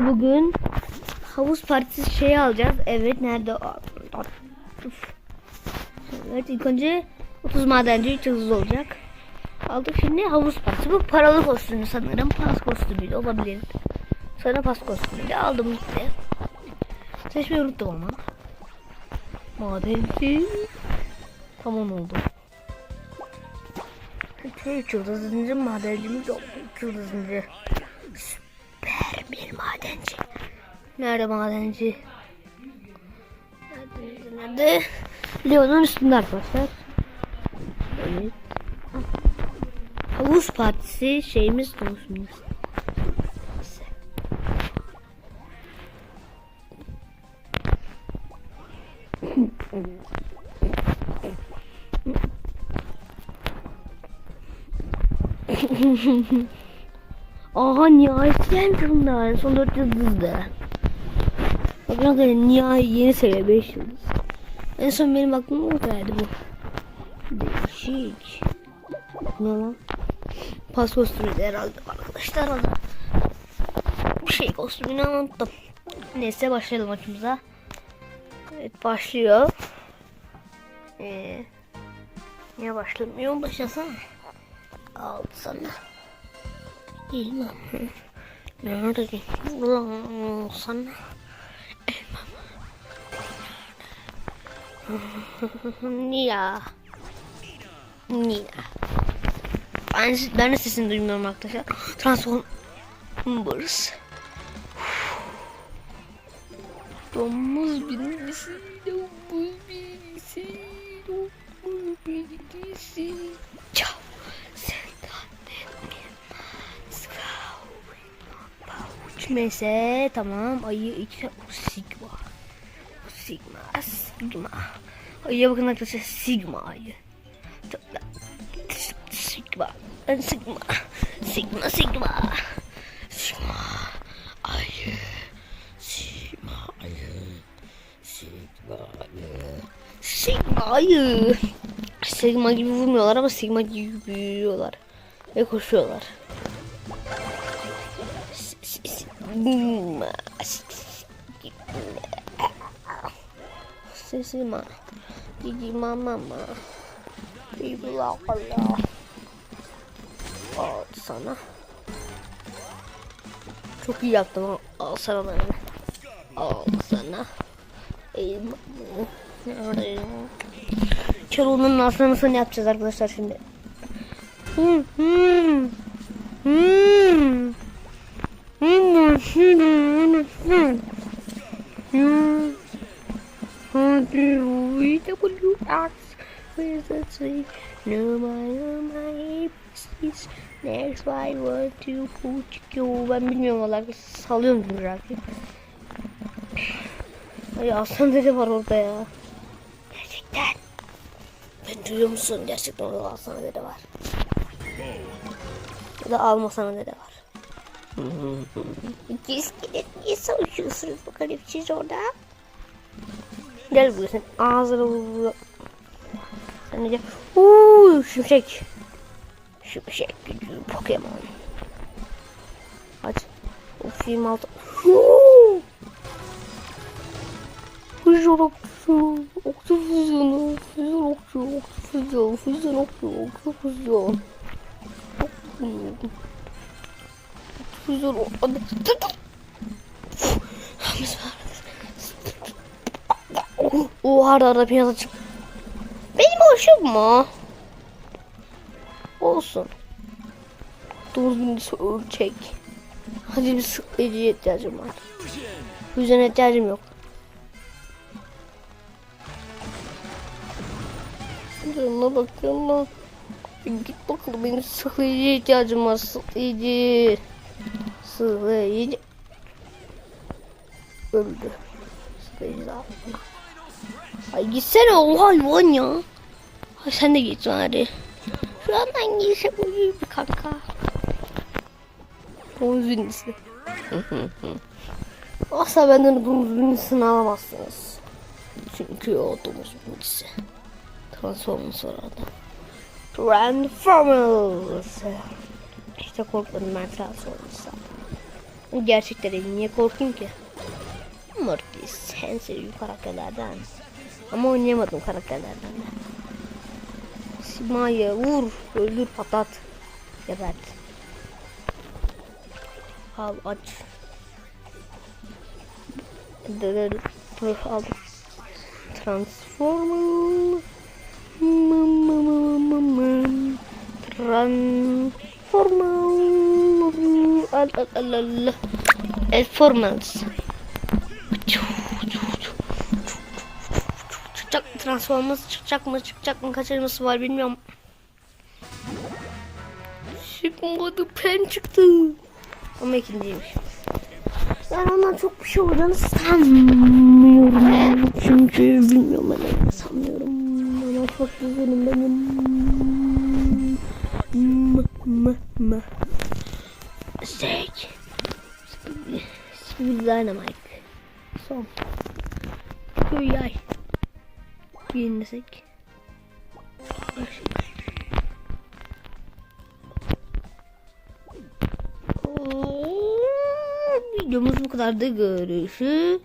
Bugün havuz partisi şeyi alacağız. Evet nerede? Evet ilk önce 30 madenci 3 yıldız olacak. Aldık şimdi havuz partisi. Bu paralı kostümü sanırım. Pas kostümü de olabilir. Sonra pas kostümü de aldım gitti. Seçmeyi unuttum ama. Madenci. Tamam oldu. Şey, üç yıldızıncı madencimiz oldu. Üç yıldızıncı. Süper Nerede madenci? Nerede? Nerede? Leon'un üstünde arkadaşlar. Evet. Havuz partisi şeyimiz olsun. Aha nihayet gelmiş bunlar. Son 4 yıldızdı. Bakın arkadaşlar nihayet yeni seviye 5 yıldız. En son benim aklıma o geldi bu. Değişik. Ne lan? Pas kostümü de herhalde arkadaşlar herhalde. Bir şey kostümünü unuttum. Neyse başlayalım maçımıza. Evet başlıyor. Ee, niye başlamıyor? Başlasana. Al sana. İlmam. Nerede? Ulan sana. Nia. Nina. Ben, ben de sesini duymuyorum arkadaşlar. Transformers. Domuz bilgisi. Domuz bilgisi. Domuz. Ciao. Sen Neyse tamam ayı iki sigma sigma ayıya bakın arkadaşlar sigma ayı sigma sigma sigma sigma sigma ayı sigma ayı sigma ayı sigma ayı sigma gibi vurmuyorlar ama sigma gibi büyüyorlar ve koşuyorlar Sesima. Gigi mama ma. Bibi la Allah. Al sana. Çok iyi yaptım. Al sana ben. Al sana. Çorum'un nasıl yapacağız arkadaşlar şimdi. Hmm, hmm. Hmm. Next why word to put you ben bilmiyorum valla salıyorum şarkıyı. Ay aslan dede var orada ya. Gerçekten. Ben duyuyor musun? Gerçekten orada aslan dede var. Ya da almasana dede var. İki iskelet niye savaşıyorsunuz bakalım siz orada? Gel buraya sen ağzına vur. Sen de uuu şimşek. Şimşek gücü Pokemon. Aç. O film altı. Füzyon okçu. Okçu füzyonu. Füzyon okçu. Okçu füzyon. Füzyon okçu. Okçu füzyon. Füzyon. O arada arada piyasa çık. Benim hoşum mu? Olsun. Birincisi ölçek. Hadi bir sıklayıcıya ihtiyacım var. Füzyon ihtiyacım yok. Canına bak canına. Git bakalım benim sıklayıcıya ihtiyacım var. Sıklayıcı. Sıklayıcı. Öldü. Sıklayıcı daha. Ay gitsene o hayvan ya. Ay sen de git hadi. Şu an hangisi bu iyi bir kanka. Domuz binicisi. Asla benden domuz binicisini alamazsınız. Çünkü o domuz binicisi. Transformers var orada. Transformers. İşte korkmadım ben Transformers'a. Gerçekleri niye korkayım ki? Mortis en sevdiğim karakterlerden. Ama oynayamadım karakterlerden de. Sima'yı vur, öldür, patat. Gebert. Al aç. Mı, mı. Transformer. Al al al al. Performance. Transformers çıkacak mı çıkacak mı kaçırması var bilmiyorum. Çıkmadı pen çıktı. Ama ikinciymiş. Ben ondan çok bir şey olacağını sanmıyorum. Çünkü bilmiyorum ben sanmıyorum. Ama çok güzelim benim. M m m. Sek. Speed Dynamite. Son. Köy yay. Bir yenilesek. Videomuz bu kadardı. Görüşürüz.